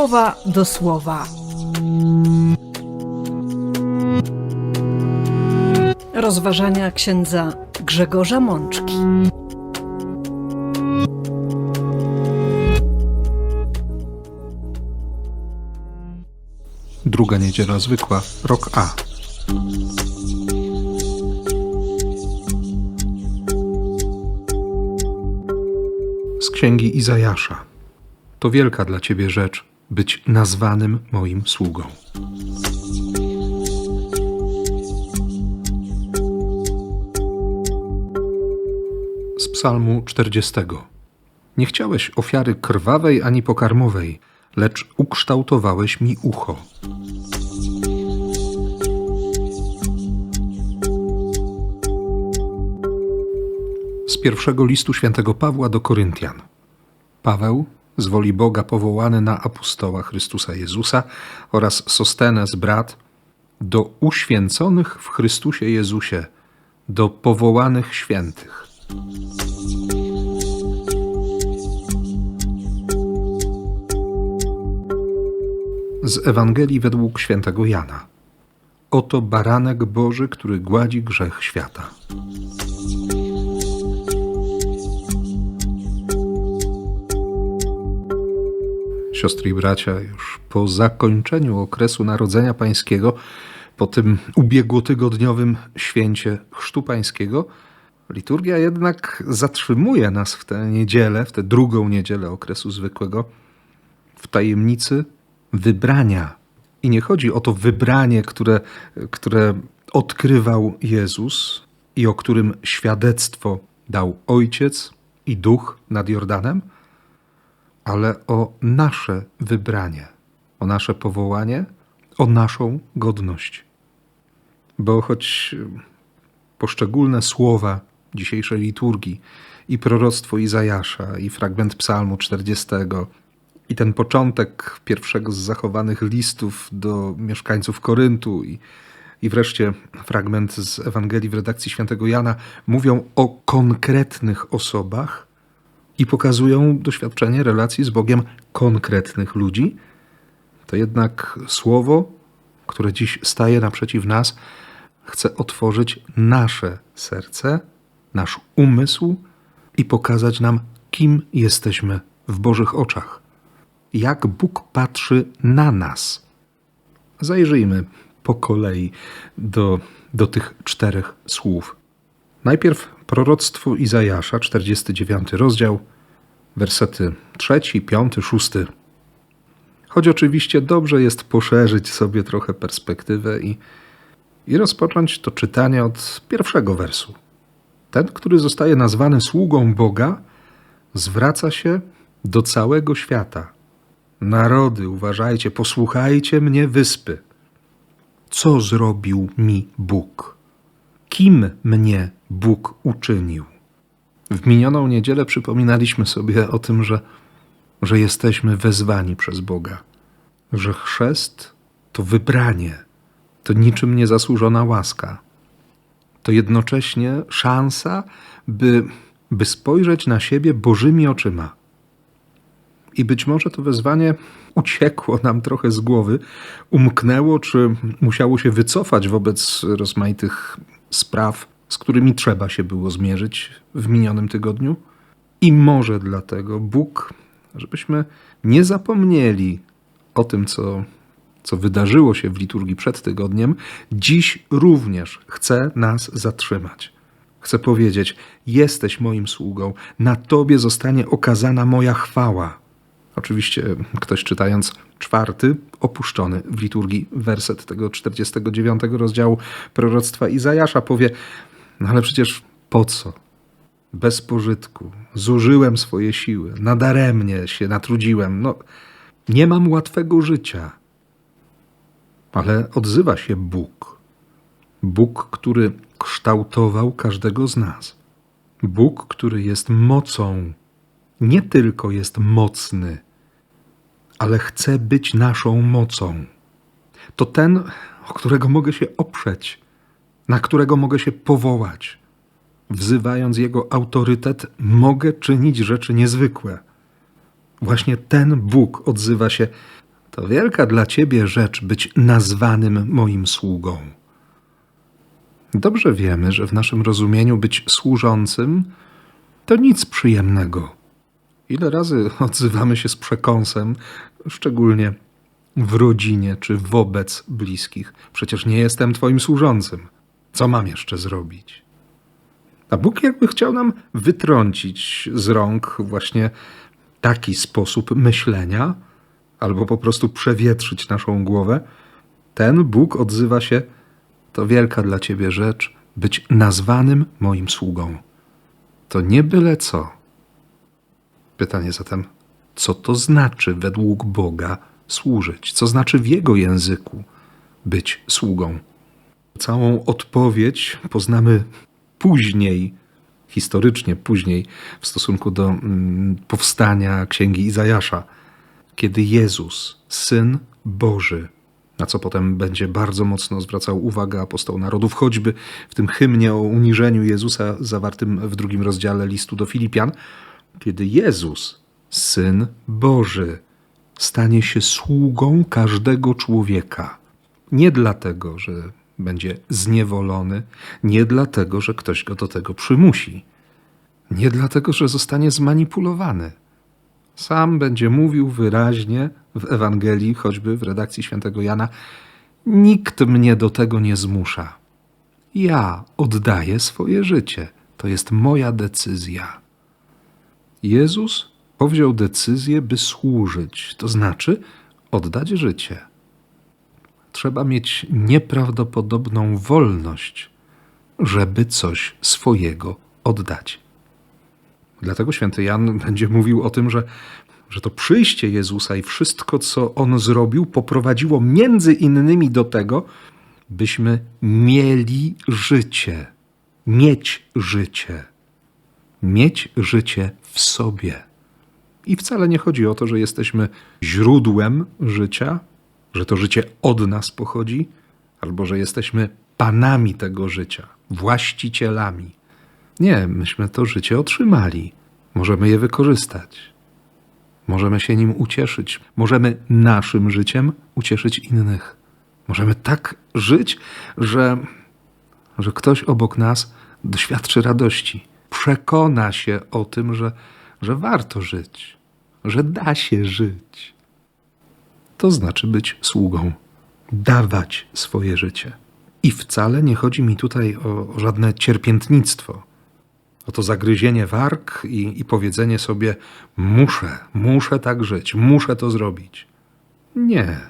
słowa do słowa. Rozważania księdza Grzegorza Mączki. Druga niedziela zwykła, rok A. Z księgi Izajasza. To wielka dla ciebie rzecz być nazwanym moim sługą. Z Psalmu 40. Nie chciałeś ofiary krwawej ani pokarmowej, lecz ukształtowałeś mi ucho. Z pierwszego listu świętego Pawła do Koryntian. Paweł, z woli Boga powołany na apostoła Chrystusa Jezusa oraz Sostenes brat, do uświęconych w Chrystusie Jezusie, do powołanych świętych. Z Ewangelii według świętego Jana. Oto baranek Boży, który gładzi grzech świata. Siostry i bracia, już po zakończeniu okresu Narodzenia Pańskiego, po tym ubiegłotygodniowym święcie Chrztu Pańskiego, liturgia jednak zatrzymuje nas w tę niedzielę, w tę drugą niedzielę okresu zwykłego, w tajemnicy wybrania. I nie chodzi o to wybranie, które, które odkrywał Jezus i o którym świadectwo dał Ojciec i Duch nad Jordanem, ale o nasze wybranie, o nasze powołanie, o naszą godność. Bo choć poszczególne słowa dzisiejszej liturgii i proroctwo Izajasza, i fragment Psalmu 40, i ten początek pierwszego z zachowanych listów do mieszkańców Koryntu, i, i wreszcie fragment z Ewangelii w redakcji świętego Jana mówią o konkretnych osobach i pokazują doświadczenie relacji z Bogiem konkretnych ludzi, to jednak słowo, które dziś staje naprzeciw nas, chce otworzyć nasze serce, nasz umysł i pokazać nam, kim jesteśmy w Bożych oczach jak Bóg patrzy na nas. Zajrzyjmy po kolei do, do tych czterech słów. Najpierw proroctwo Izajasza, 49 rozdział, wersety 3, 5, 6. Choć oczywiście dobrze jest poszerzyć sobie trochę perspektywę i, i rozpocząć to czytanie od pierwszego wersu. Ten, który zostaje nazwany sługą Boga, zwraca się do całego świata Narody, uważajcie, posłuchajcie mnie, wyspy. Co zrobił mi Bóg? Kim mnie Bóg uczynił? W minioną niedzielę przypominaliśmy sobie o tym, że, że jesteśmy wezwani przez Boga, że chrzest to wybranie, to niczym niezasłużona łaska. To jednocześnie szansa, by, by spojrzeć na siebie Bożymi oczyma i być może to wezwanie uciekło nam trochę z głowy, umknęło, czy musiało się wycofać wobec rozmaitych spraw, z którymi trzeba się było zmierzyć w minionym tygodniu. I może dlatego Bóg, żebyśmy nie zapomnieli o tym, co, co wydarzyło się w liturgii przed tygodniem, dziś również chce nas zatrzymać. Chcę powiedzieć: Jesteś moim sługą, na Tobie zostanie okazana moja chwała. Oczywiście ktoś czytając czwarty, opuszczony w liturgii werset tego 49 rozdziału proroctwa Izajasza powie, no ale przecież po co? Bez pożytku, zużyłem swoje siły, nadaremnie się natrudziłem, no nie mam łatwego życia. Ale odzywa się Bóg. Bóg, który kształtował każdego z nas. Bóg, który jest mocą, nie tylko jest mocny, ale chce być naszą mocą. To ten, o którego mogę się oprzeć, na którego mogę się powołać. Wzywając jego autorytet, mogę czynić rzeczy niezwykłe. Właśnie ten Bóg odzywa się: To wielka dla ciebie rzecz być nazwanym moim sługą. Dobrze wiemy, że w naszym rozumieniu być służącym to nic przyjemnego. Ile razy odzywamy się z przekąsem, szczególnie w rodzinie czy wobec bliskich. Przecież nie jestem Twoim służącym. Co mam jeszcze zrobić? A Bóg jakby chciał nam wytrącić z rąk właśnie taki sposób myślenia, albo po prostu przewietrzyć naszą głowę. Ten Bóg odzywa się: To wielka dla Ciebie rzecz być nazwanym moim sługą. To nie byle co. Pytanie zatem, co to znaczy według Boga służyć? Co znaczy w Jego języku być sługą? Całą odpowiedź poznamy później, historycznie później, w stosunku do mm, powstania Księgi Izajasza, kiedy Jezus, Syn Boży, na co potem będzie bardzo mocno zwracał uwagę apostoł narodów, choćby w tym hymnie o uniżeniu Jezusa zawartym w drugim rozdziale listu do Filipian, kiedy Jezus, Syn Boży, stanie się sługą każdego człowieka. Nie dlatego, że będzie zniewolony, nie dlatego, że ktoś go do tego przymusi, nie dlatego, że zostanie zmanipulowany. Sam będzie mówił wyraźnie w Ewangelii, choćby w redakcji świętego Jana: Nikt mnie do tego nie zmusza. Ja oddaję swoje życie. To jest moja decyzja. Jezus powziął decyzję, by służyć, to znaczy oddać życie. Trzeba mieć nieprawdopodobną wolność, żeby coś swojego oddać. Dlatego święty Jan będzie mówił o tym, że, że to przyjście Jezusa i wszystko, co on zrobił, poprowadziło między innymi do tego, byśmy mieli życie, mieć życie, mieć życie w sobie. I wcale nie chodzi o to, że jesteśmy źródłem życia, że to życie od nas pochodzi, albo że jesteśmy panami tego życia, właścicielami. Nie, myśmy to życie otrzymali. Możemy je wykorzystać. Możemy się nim ucieszyć. Możemy naszym życiem ucieszyć innych. Możemy tak żyć, że, że ktoś obok nas doświadczy radości. Przekona się o tym, że, że warto żyć, że da się żyć. To znaczy być sługą, dawać swoje życie. I wcale nie chodzi mi tutaj o, o żadne cierpiętnictwo, o to zagryzienie warg i, i powiedzenie sobie: muszę, muszę tak żyć, muszę to zrobić. Nie.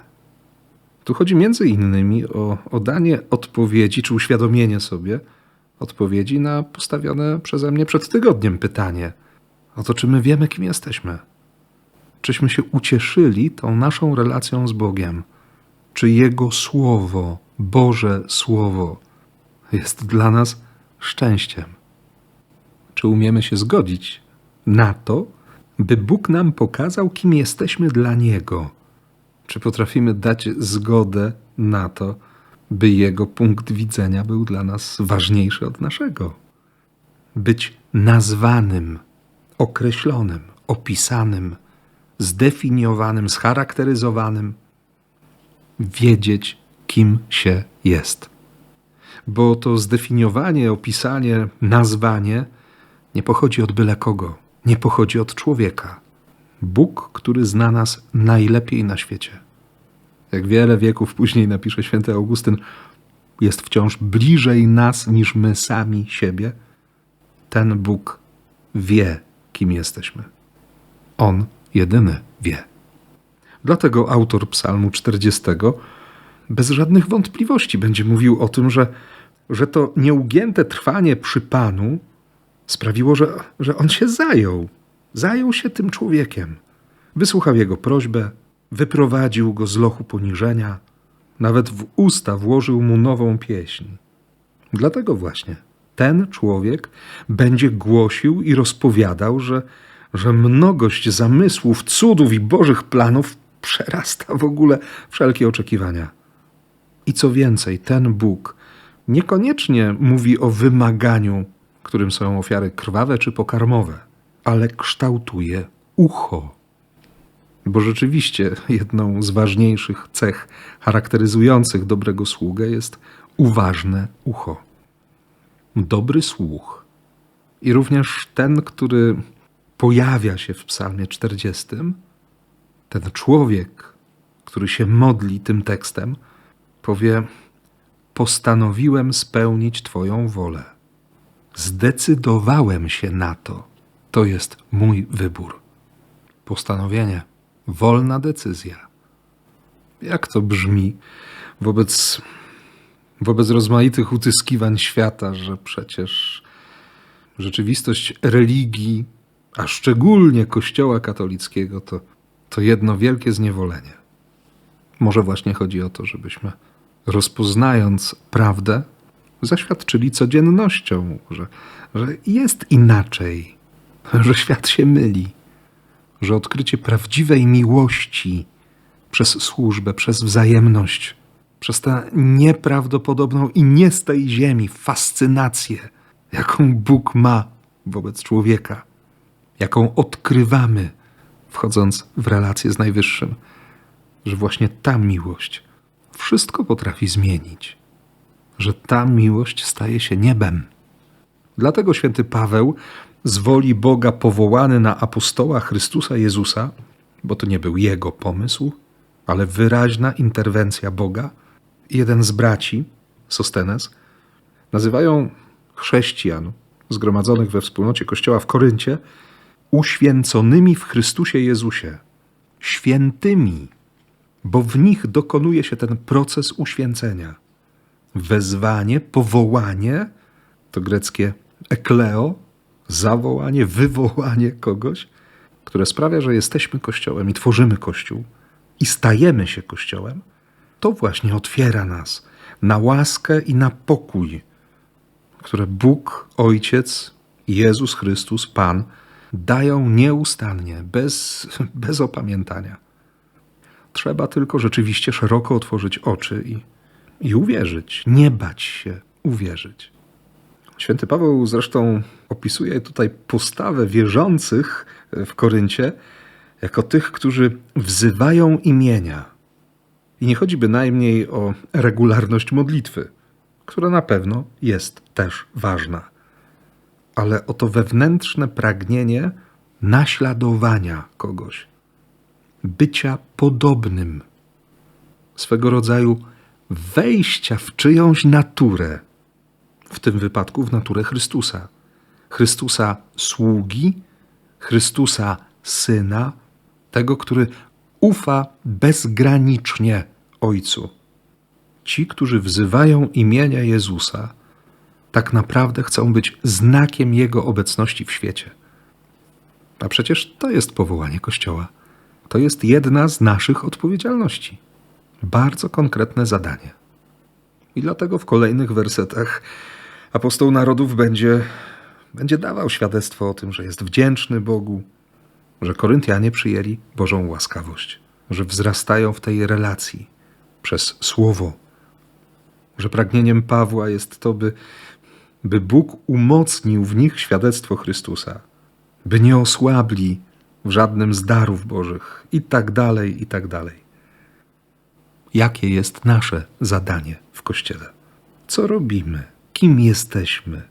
Tu chodzi między innymi o, o danie odpowiedzi, czy uświadomienie sobie odpowiedzi na postawione przeze mnie przed tygodniem pytanie o to, czy my wiemy, kim jesteśmy. Czyśmy się ucieszyli tą naszą relacją z Bogiem, czy Jego Słowo, Boże Słowo, jest dla nas szczęściem. Czy umiemy się zgodzić na to, by Bóg nam pokazał, kim jesteśmy dla Niego? Czy potrafimy dać zgodę na to, by Jego punkt widzenia był dla nas ważniejszy od naszego? Być nazwanym, określonym, opisanym, zdefiniowanym, scharakteryzowanym, wiedzieć, kim się jest. Bo to zdefiniowanie, opisanie, nazwanie nie pochodzi od byle kogo, nie pochodzi od człowieka. Bóg, który zna nas najlepiej na świecie. Jak wiele wieków później napisze święty Augustyn, jest wciąż bliżej nas niż my sami siebie. Ten Bóg wie, kim jesteśmy. On jedyny wie. Dlatego autor Psalmu 40 bez żadnych wątpliwości będzie mówił o tym, że, że to nieugięte trwanie przy Panu sprawiło, że, że on się zajął. Zajął się tym człowiekiem. Wysłuchał jego prośbę, wyprowadził go z lochu poniżenia, nawet w usta włożył mu nową pieśń. Dlatego właśnie ten człowiek będzie głosił i rozpowiadał, że, że mnogość zamysłów, cudów i bożych planów przerasta w ogóle wszelkie oczekiwania. I co więcej, ten Bóg niekoniecznie mówi o wymaganiu, którym są ofiary krwawe czy pokarmowe, ale kształtuje ucho. Bo rzeczywiście jedną z ważniejszych cech charakteryzujących dobrego sługę jest uważne ucho. Dobry słuch i również ten, który pojawia się w Psalmie 40, ten człowiek, który się modli tym tekstem, powie: Postanowiłem spełnić Twoją wolę. Zdecydowałem się na to. To jest mój wybór. Postanowienie, wolna decyzja. Jak to brzmi wobec, wobec rozmaitych utyskiwań świata, że przecież rzeczywistość religii, a szczególnie Kościoła katolickiego, to, to jedno wielkie zniewolenie. Może właśnie chodzi o to, żebyśmy rozpoznając prawdę, zaświadczyli codziennością, że, że jest inaczej, że świat się myli, że odkrycie prawdziwej miłości przez służbę, przez wzajemność, przez tę nieprawdopodobną i nie z tej ziemi fascynację, jaką Bóg ma wobec człowieka, jaką odkrywamy, wchodząc w relację z Najwyższym, że właśnie ta miłość wszystko potrafi zmienić, że ta miłość staje się niebem. Dlatego święty Paweł, z woli Boga powołany na apostoła Chrystusa Jezusa, bo to nie był jego pomysł, ale wyraźna interwencja Boga, jeden z braci, Sostenes, nazywają chrześcijan zgromadzonych we wspólnocie Kościoła w Koryncie uświęconymi w Chrystusie Jezusie, świętymi, bo w nich dokonuje się ten proces uświęcenia. Wezwanie, powołanie to greckie ekleo, zawołanie, wywołanie kogoś, które sprawia, że jesteśmy Kościołem i tworzymy Kościół i stajemy się Kościołem, to właśnie otwiera nas na łaskę i na pokój, które Bóg, Ojciec Jezus Chrystus, Pan, dają nieustannie, bez, bez opamiętania. Trzeba tylko rzeczywiście szeroko otworzyć oczy i, i uwierzyć, nie bać się uwierzyć. Święty Paweł zresztą opisuje tutaj postawę wierzących w Koryncie jako tych, którzy wzywają imienia. I nie chodzi bynajmniej o regularność modlitwy, która na pewno jest też ważna, ale o to wewnętrzne pragnienie naśladowania kogoś, bycia podobnym, swego rodzaju wejścia w czyjąś naturę, w tym wypadku w naturę Chrystusa. Chrystusa sługi, Chrystusa syna, tego, który ufa bezgranicznie Ojcu. Ci, którzy wzywają imienia Jezusa, tak naprawdę chcą być znakiem Jego obecności w świecie. A przecież to jest powołanie Kościoła. To jest jedna z naszych odpowiedzialności. Bardzo konkretne zadanie. I dlatego w kolejnych wersetach apostoł narodów będzie, będzie dawał świadectwo o tym, że jest wdzięczny Bogu, że Koryntianie przyjęli Bożą łaskawość, że wzrastają w tej relacji przez Słowo, że pragnieniem Pawła jest to, by, by Bóg umocnił w nich świadectwo Chrystusa, by nie osłabli w żadnym z darów Bożych i tak dalej, i tak dalej. Jakie jest nasze zadanie w Kościele? Co robimy? Kim jesteśmy?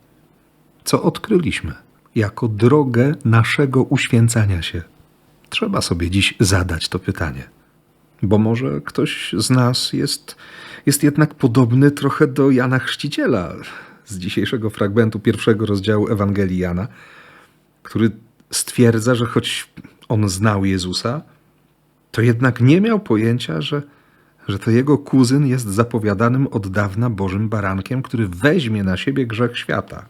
Co odkryliśmy jako drogę naszego uświęcania się? Trzeba sobie dziś zadać to pytanie. Bo może ktoś z nas jest, jest jednak podobny trochę do Jana Chrzciciela z dzisiejszego fragmentu pierwszego rozdziału Ewangelii Jana, który stwierdza, że choć on znał Jezusa, to jednak nie miał pojęcia, że, że to jego kuzyn jest zapowiadanym od dawna Bożym barankiem, który weźmie na siebie grzech świata.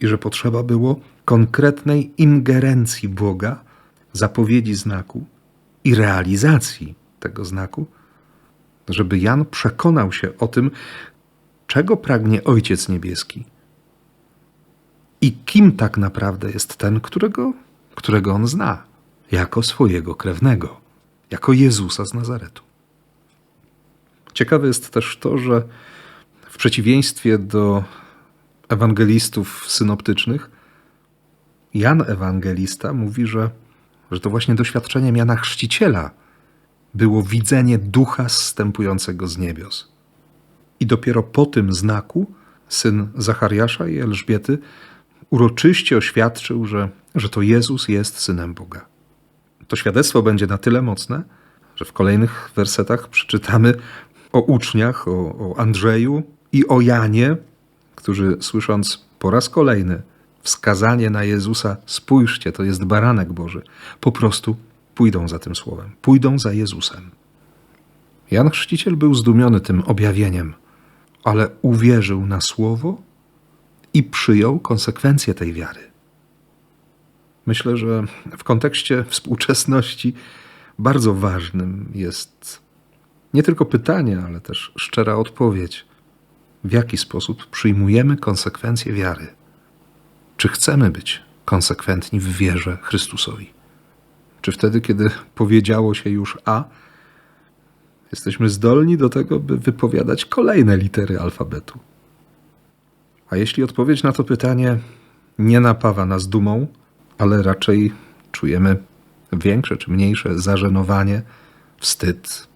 I że potrzeba było konkretnej ingerencji Boga, zapowiedzi znaku i realizacji tego znaku, żeby Jan przekonał się o tym, czego pragnie Ojciec Niebieski i kim tak naprawdę jest ten, którego, którego on zna, jako swojego krewnego, jako Jezusa z Nazaretu. Ciekawe jest też to, że w przeciwieństwie do ewangelistów synoptycznych, Jan Ewangelista mówi, że, że to właśnie doświadczeniem Jana Chrzciciela było widzenie ducha zstępującego z niebios. I dopiero po tym znaku syn Zachariasza i Elżbiety uroczyście oświadczył, że, że to Jezus jest synem Boga. To świadectwo będzie na tyle mocne, że w kolejnych wersetach przeczytamy o uczniach, o, o Andrzeju i o Janie, którzy słysząc po raz kolejny wskazanie na Jezusa, spójrzcie, to jest baranek Boży, po prostu pójdą za tym słowem, pójdą za Jezusem. Jan Chrzciciel był zdumiony tym objawieniem, ale uwierzył na słowo i przyjął konsekwencje tej wiary. Myślę, że w kontekście współczesności bardzo ważnym jest nie tylko pytanie, ale też szczera odpowiedź, w jaki sposób przyjmujemy konsekwencje wiary. Czy chcemy być konsekwentni w wierze Chrystusowi? Czy wtedy, kiedy powiedziało się już A, jesteśmy zdolni do tego, by wypowiadać kolejne litery alfabetu? A jeśli odpowiedź na to pytanie nie napawa nas dumą, ale raczej czujemy większe czy mniejsze zażenowanie, wstyd,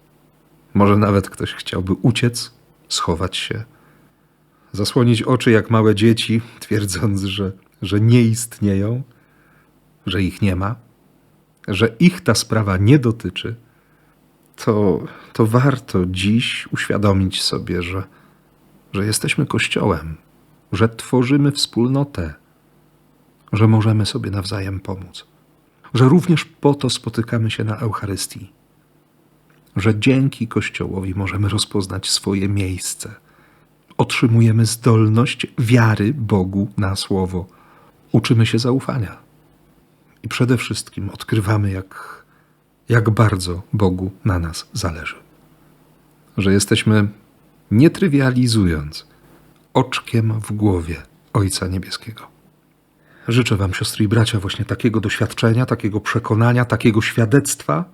może nawet ktoś chciałby uciec, schować się, zasłonić oczy jak małe dzieci, twierdząc, że, że nie istnieją, że ich nie ma, że ich ta sprawa nie dotyczy, to, to warto dziś uświadomić sobie, że, że jesteśmy Kościołem, że tworzymy wspólnotę, że możemy sobie nawzajem pomóc, że również po to spotykamy się na Eucharystii, że dzięki Kościołowi możemy rozpoznać swoje miejsce. Otrzymujemy zdolność wiary Bogu na słowo, uczymy się zaufania i przede wszystkim odkrywamy, jak, jak bardzo Bogu na nas zależy. Że jesteśmy, nie trywializując, oczkiem w głowie Ojca Niebieskiego. Życzę Wam, siostry i bracia, właśnie takiego doświadczenia, takiego przekonania, takiego świadectwa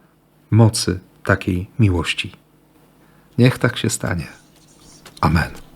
mocy takiej miłości. Niech tak się stanie. Amen.